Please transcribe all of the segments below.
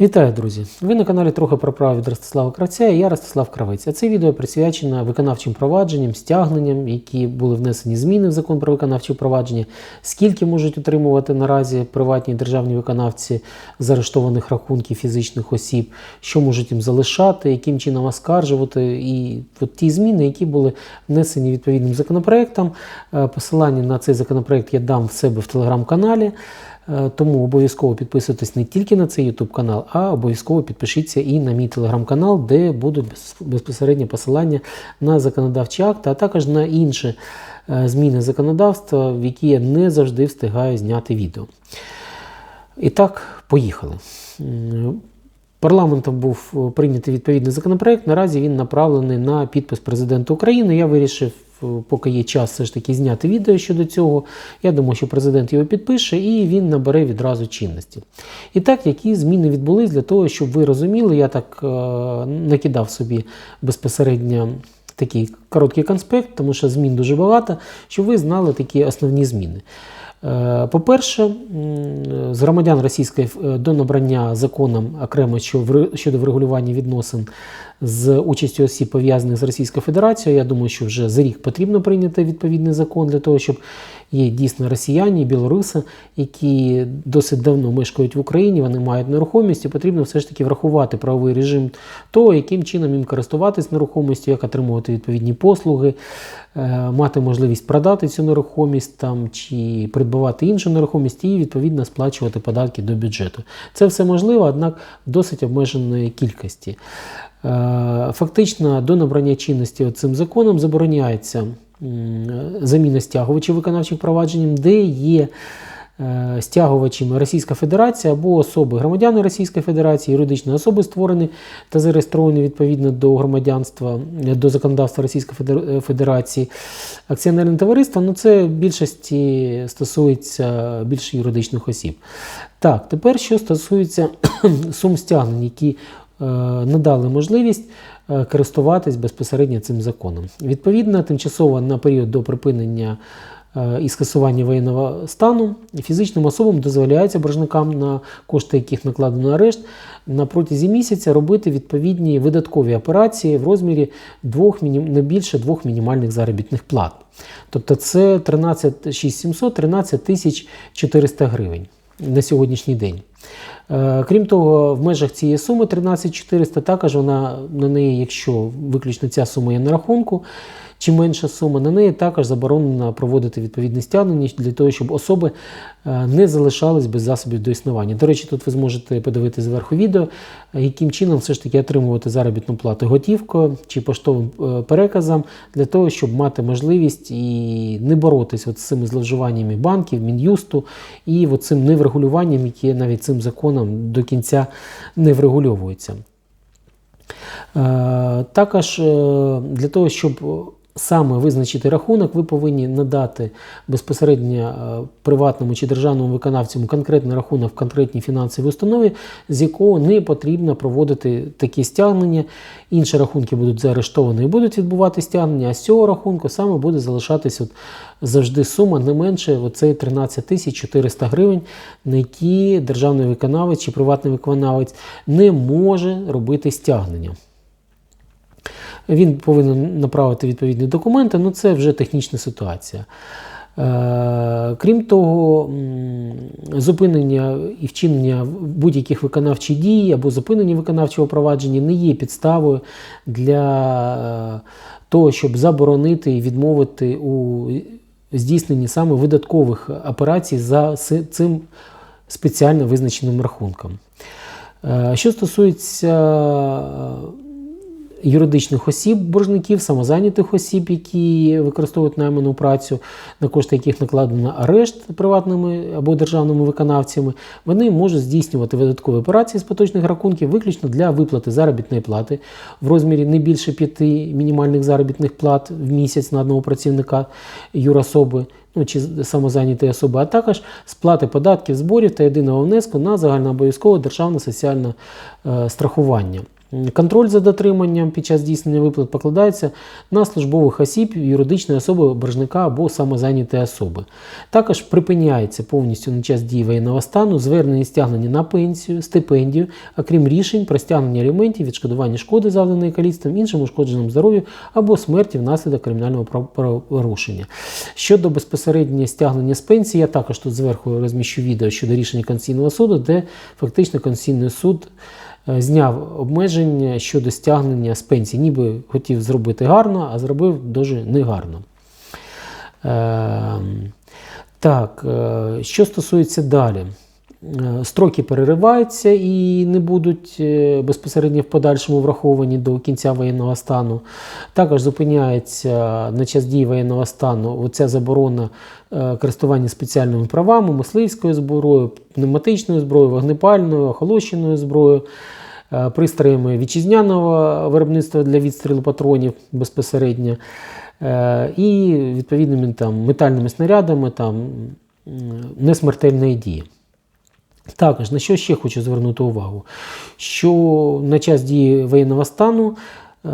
Вітаю, друзі! Ви на каналі трохи про право від Ростислава Кравця і я Ростислав Кравець. А це відео присвячено виконавчим провадженням, стягненням, які були внесені зміни в закон про виконавчі провадження, скільки можуть отримувати наразі приватні державні виконавці заарештованих рахунків фізичних осіб, що можуть їм залишати, яким чином оскаржувати, і от ті зміни, які були внесені відповідним законопроектом. Е, Посилання на цей законопроект я дам в себе в телеграм-каналі. Е, Тому обов'язково підписуйтесь не тільки на цей YouTube канал, а обов'язково підпишіться і на мій телеграм-канал, де будуть без- безпосередньо посилання на законодавчі акти, а також на інші е, зміни законодавства, в які я не завжди встигаю зняти відео. І так, поїхали. Парламентом був е, прийнятий відповідний законопроект. Наразі він направлений на підпис президента України. Я вирішив, поки є час, все ж таки зняти відео щодо цього. Я думаю, що президент його підпише і він набере відразу чинності. І так, які зміни відбулись для того, щоб ви розуміли, я так е, накидав собі безпосередньо. Такий короткий конспект, тому що змін дуже багато, щоб ви знали такі основні зміни. Е, По-перше, з громадян Російської е, до набрання законом окремо щодо врегулювання відносин з участю осіб пов'язаних з Російською Федерацією. Я думаю, що вже за рік потрібно прийняти відповідний закон для того, щоб є дійсно росіяни і білоруси, які досить давно мешкають в Україні, вони мають нерухомість, і потрібно все ж таки врахувати правовий режим того, яким чином їм користуватись нерухомістю, як отримувати відповідні послуги, е, мати можливість продати цю нерухомість там чи придбавати іншу нерухомість і відповідно сплачувати податки до бюджету. Це все можливо, однак в досить обмеженої кількості. Е, Фактично, до набрання чинності цим законом забороняється заміна стягувачів виконавчих провадженням, де є стягувачами Російська Федерація або особи громадяни Російської Федерації, юридичні особи створені та зареєстровані відповідно до громадянства е, до законодавства Російської е, Федерації. Акціонерне товариство ну це в більшості стосується більше юридичних осіб. Так, тепер що стосується сум стягнень, які е, надали можливість е, користуватись безпосередньо цим законом. Відповідно, тимчасово на період до припинення е, і скасування воєнного стану фізичним особам дозволяється боржникам, на кошти яких накладено арешт, на протязі місяця робити відповідні видаткові операції в розмірі двох, не більше двох мінімальних заробітних плат. Тобто це 13 6700, 13 тисяч 400 гривень на сьогоднішній день. Е, Крім того, в межах цієї суми 13400 також вона на неї, якщо виключно ця сума є на рахунку, чи менша сума, на неї також заборонено проводити відповідні стягнення для того, щоб особи е, не залишались без засобів до існування. До речі, тут ви зможете подивитися зверху відео, яким чином все ж таки отримувати заробітну плату готівкою чи поштовим е, переказом для того, щоб мати можливість і не боротися от з цими зловживаннями банків, мін'юсту і от цим неврегулюванням, яке навіть цим законом до кінця не врегульовується. Е, Також е, для того, щоб саме визначити рахунок, ви повинні надати безпосередньо е, приватному чи державному виконавцю конкретний рахунок в конкретній фінансовій установі, з якого не потрібно проводити такі стягнення. Інші рахунки будуть заарештовані і будуть відбувати стягнення, а з цього рахунку саме буде залишатись от завжди сума не менше оцей 13 тисяч 400 гривень, на які державний виконавець чи приватний виконавець не може робити стягнення. Він повинен направити відповідні документи, ну це вже технічна ситуація. Е, Крім того, зупинення і вчинення будь-яких виконавчих дій або зупинення виконавчого провадження не є підставою для е, того, щоб заборонити і відмовити у здійсненні саме видаткових операцій за цим спеціально визначеним рахунком. Е, Що стосується юридичних осіб, боржників, самозайнятих осіб, які використовують найману працю, на кошти яких накладено арешт приватними або державними виконавцями, вони можуть здійснювати видаткові операції з поточних рахунків виключно для виплати заробітної плати в розмірі не більше п'яти мінімальних заробітних плат в місяць на одного працівника юрособи. Ну, чи самозайнятої особи, а також сплати податків, зборів та єдиного внеску на загальнообов'язкове державне соціальне е, страхування. Контроль за дотриманням під час здійснення виплат покладається на службових осіб, юридичної особи, боржника або самозайнятої особи. Також припиняється повністю на час дії воєнного стану звернення стягнення на пенсію, стипендію, окрім рішень про стягнення аліментів, відшкодування шкоди, завданої каліцтвом, іншим ушкодженим здоров'ю або смерті внаслідок кримінального правопорушення. Щодо безпосередньо стягнення з пенсії, я також тут зверху розміщу відео щодо рішення Конституційного суду, де фактично Конституційний суд зняв обмеження щодо стягнення з пенсії. Ніби хотів зробити гарно, а зробив дуже негарно. Е, так, е, що стосується далі. Е, Строки перериваються і не будуть е, безпосередньо в подальшому враховані до кінця воєнного стану. Також зупиняється на час дії воєнного стану оця заборона е, користування спеціальними правами, мисливською зброєю, пневматичною зброєю, вогнепальною, охолощеною зброєю, пристроями вітчизняного виробництва для відстрілу патронів безпосередньо. І відповідними там метальними снарядами там несмертельної дії. Також на що ще хочу звернути увагу, що на час дії воєнного стану е,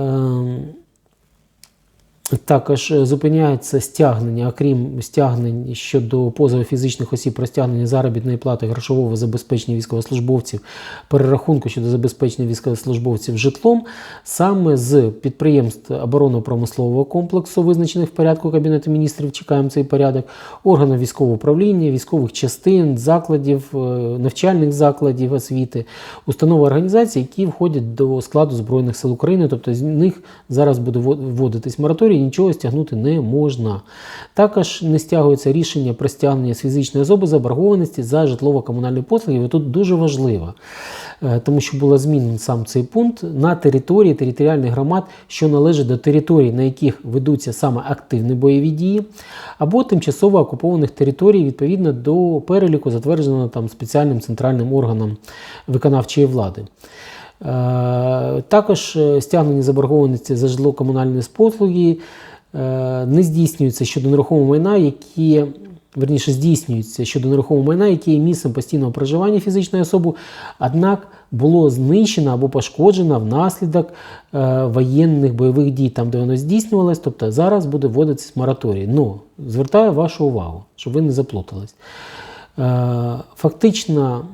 також зупиняється стягнення, окрім стягнень щодо позову фізичних осіб про стягнення заробітної плати грошового забезпечення військовослужбовців, перерахунку щодо забезпечення військовослужбовців житлом, саме з підприємств оборонно-промислового комплексу, визначених в порядку Кабінету міністрів, чекаємо цей порядок, органів військового управління, військових частин, закладів, е, навчальних закладів освіти, установ організацій, які входять до складу Збройних сил України, тобто з них зараз буде вводитись мораторій, нічого стягнути не можна. Також не стягується рішення про стягнення з фізичної особи заборгованості за житлово-комунальні послуги. І тут дуже важливо, е, тому що було змінено сам цей пункт на території територіальних громад, що належать до територій, на яких ведуться саме активні бойові дії, або тимчасово окупованих територій відповідно до переліку, затвердженого там спеціальним центральним органом виконавчої влади. Е, Також е, стягнення заборгованості за житло-комунальні послуги е, не здійснюється щодо нерухомого майна, які верніше здійснюється щодо нерухомого майна, яке є місцем постійного проживання фізичної особи, однак було знищено або пошкоджено внаслідок воєнних бойових дій, там, де воно здійснювалось, тобто зараз буде вводитися мораторій. Ну, звертаю вашу увагу, щоб ви не заплутались. Фактично,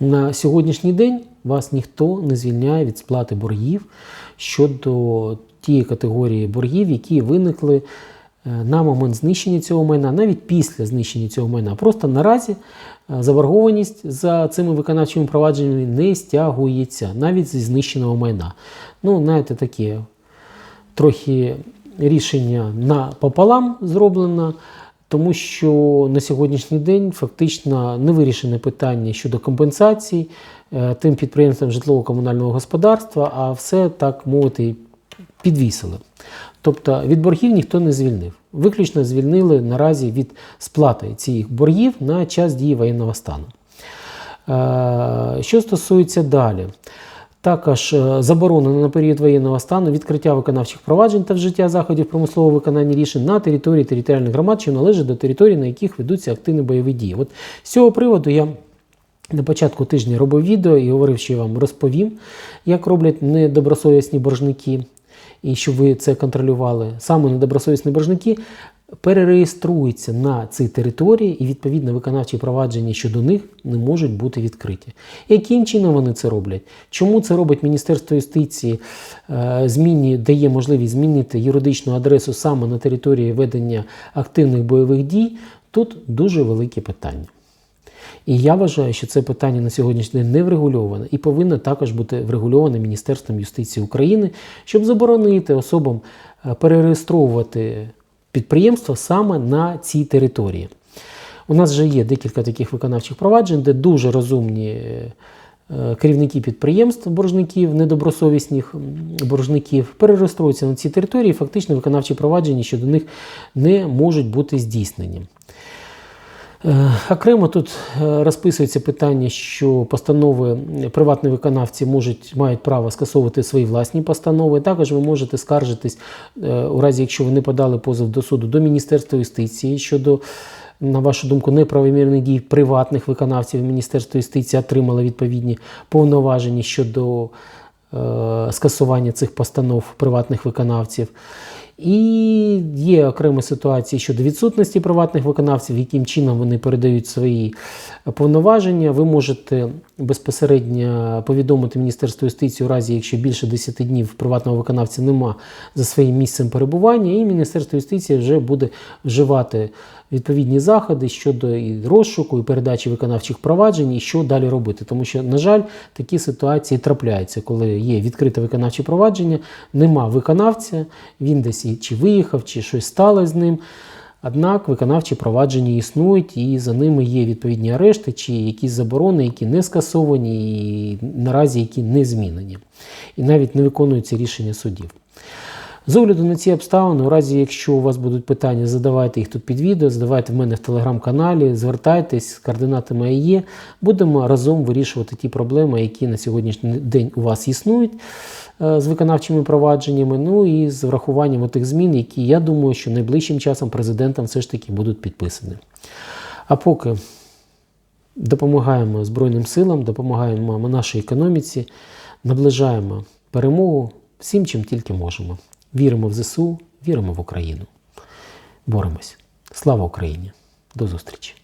на сьогоднішній день вас ніхто не звільняє від сплати боргів щодо тієї категорії боргів, які виникли е, на момент знищення цього майна, навіть після знищення цього майна. Просто наразі е, заборгованість за цими виконавчими провадженнями не стягується навіть зі знищеного майна. Ну, знаєте, таке трохи рішення напополам зроблено. Тому що на сьогоднішній день фактично не вирішене питання щодо компенсацій е, тим підприємствам житлово-комунального господарства, а все так мовити підвісили. Тобто від боргів ніхто не звільнив. Виключно звільнили наразі від сплати цих боргів на час дії воєнного стану. Е, Що стосується далі, також е, заборонено на період воєнного стану відкриття виконавчих проваджень та вжиття заходів промислового виконання рішень на території територіальних громад, що належать до територій, на яких ведуться активні бойові дії. От з цього приводу я на початку тижня робив відео і говорив, що я вам розповім, як роблять недобросовісні боржники, і щоб ви це контролювали. Саме недобросовісні боржники перереєструються на цій території, і відповідно виконавчі провадження щодо них не можуть бути відкриті. Яким чином вони це роблять? Чому це робить Міністерство юстиції? Е, Зміні дає можливість змінити юридичну адресу саме на території ведення активних бойових дій? Тут дуже велике питання. І я вважаю, що це питання на сьогоднішній день не врегульоване і повинно також бути врегульоване Міністерством юстиції України, щоб заборонити особам е, перереєстровувати підприємства саме на цій території. У нас вже є декілька таких виконавчих проваджень, де дуже розумні е, керівники підприємств, боржників, недобросовісних боржників перереєструються на ці території, і фактично виконавчі провадження щодо них не можуть бути здійснені. Е, Окремо тут е, розписується питання, що постанови приватні виконавці можуть мають право скасовувати свої власні постанови. Також ви можете скаржитись, е, у разі якщо ви не подали позов до суду до Міністерства юстиції щодо на вашу думку, неправомірних дій приватних виконавців Міністерство юстиції отримало відповідні повноваження щодо скасування цих постанов приватних виконавців. І є окремі ситуації щодо відсутності приватних виконавців, яким чином вони передають свої повноваження. Ви можете безпосередньо повідомити Міністерство юстиції у разі, якщо більше 10 днів приватного виконавця нема за своїм місцем перебування, і Міністерство юстиції вже буде вживати відповідні заходи щодо і розшуку, і передачі виконавчих проваджень, і що далі робити. Тому що, на жаль, такі ситуації трапляються, коли є відкрите виконавче провадження, нема виконавця, він десь чи виїхав, чи щось сталося з ним. Однак виконавчі провадження існують, і за ними є відповідні арешти чи якісь заборони, які не скасовані, і наразі які не змінені, і навіть не виконуються рішення судів. З огляду на ці обставини, у разі, якщо у вас будуть питання, задавайте їх тут під відео, задавайте в мене в телеграм-каналі, звертайтесь, координати мої є. Будемо разом вирішувати ті проблеми, які на сьогоднішній день у вас існують е, з виконавчими провадженнями. Ну і з врахуванням тих змін, які я думаю, що найближчим часом президентом все ж таки будуть підписані. А поки допомагаємо Збройним силам, допомагаємо нашій економіці, наближаємо перемогу всім, чим тільки можемо. Віримо в ЗСУ, віримо в Україну. Боремось. Слава Україні! До зустрічі!